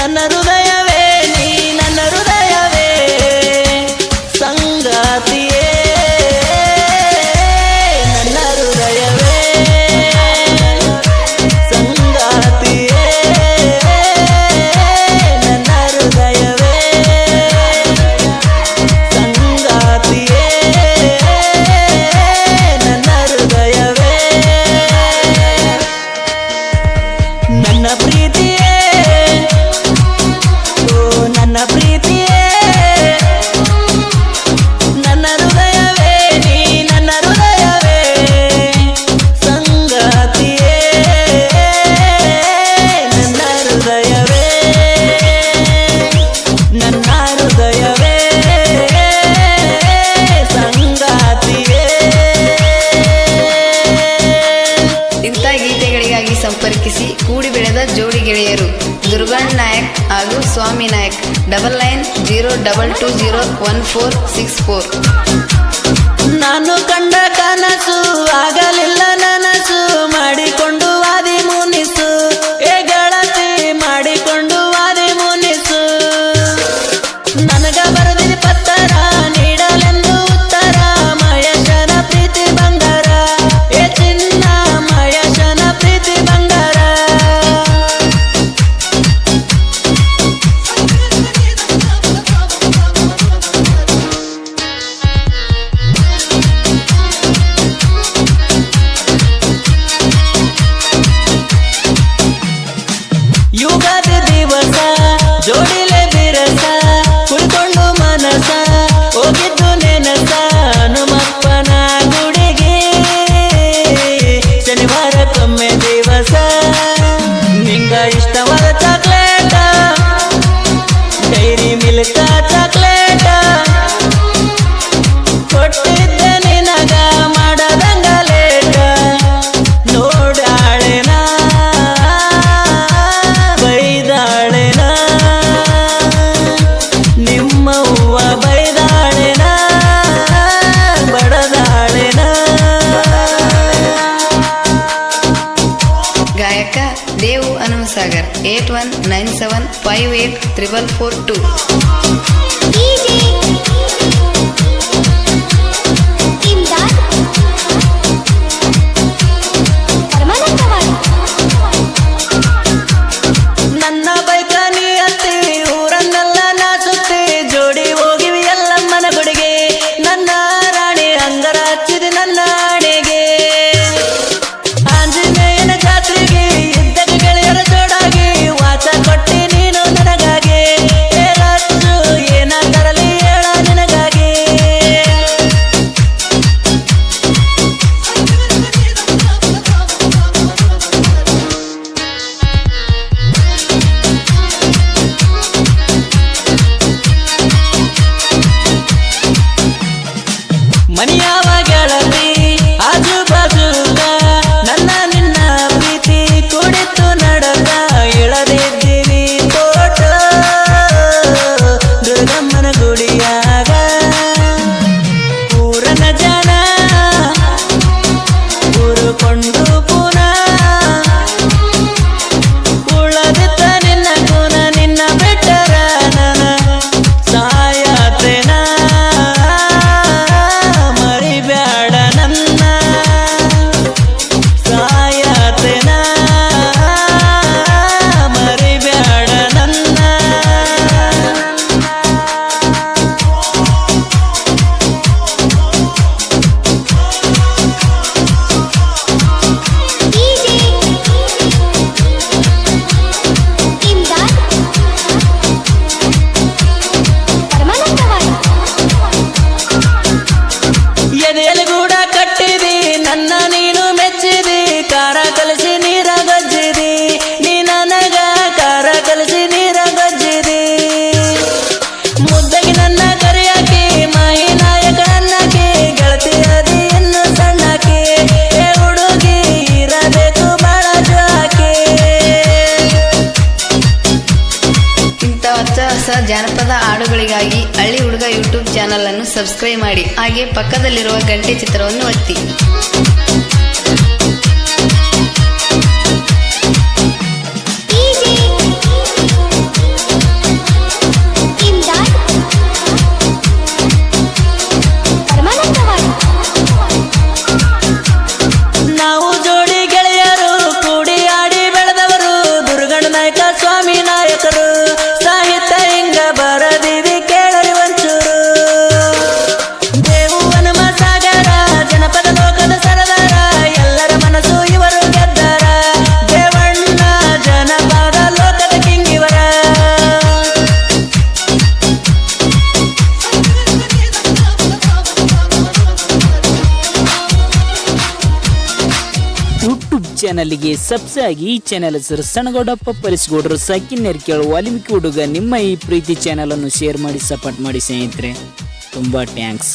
ನನ್ನ ಹೃದಯ Lakshmi Nayak double nine zero double two zero one four six four ನಾನು ಕಂಡ ಕನಸು ಆಗ दिल का eight one nine seven five eight triple four two ಮನಿಯಾವಾಗಿ ಜಾನಪದ ಹಾಡುಗಳಿಗಾಗಿ ಹಳ್ಳಿ ಹುಡುಗ ಯೂಟ್ಯೂಬ್ ಚಾನೆಲ್ ಅನ್ನು ಸಬ್ಸ್ಕ್ರೈಬ್ ಮಾಡಿ ಹಾಗೆ ಪಕ್ಕದಲ್ಲಿರುವ ಗಂಟೆ ಚಿತ್ರವನ್ನು ಒತ್ತಿ. ಚಾನಲ್ಗೆ ಸಬ್ಸ್ಕ್ರೈಬ್ ಆಗಿ ಈ ಚಾನೆಲ್ ಹೆಸರು ಸಣ್ಣಗೌಡಪ್ಪ ಪರಿಸ್ಗೌಡರು ಸಕಿನ್ ನೆರ್ಕೇಳು ವಾಲ್ಮೀಕಿ ಹುಡುಗ. ನಿಮ್ಮ ಈ ಪ್ರೀತಿ ಚಾನಲನ್ನು ಶೇರ್ ಮಾಡಿ ಸಪೋರ್ಟ್ ಮಾಡಿ ಸ್ನೇಹಿತರೆ. ತುಂಬ ಟ್ಯಾಂಕ್ಸ್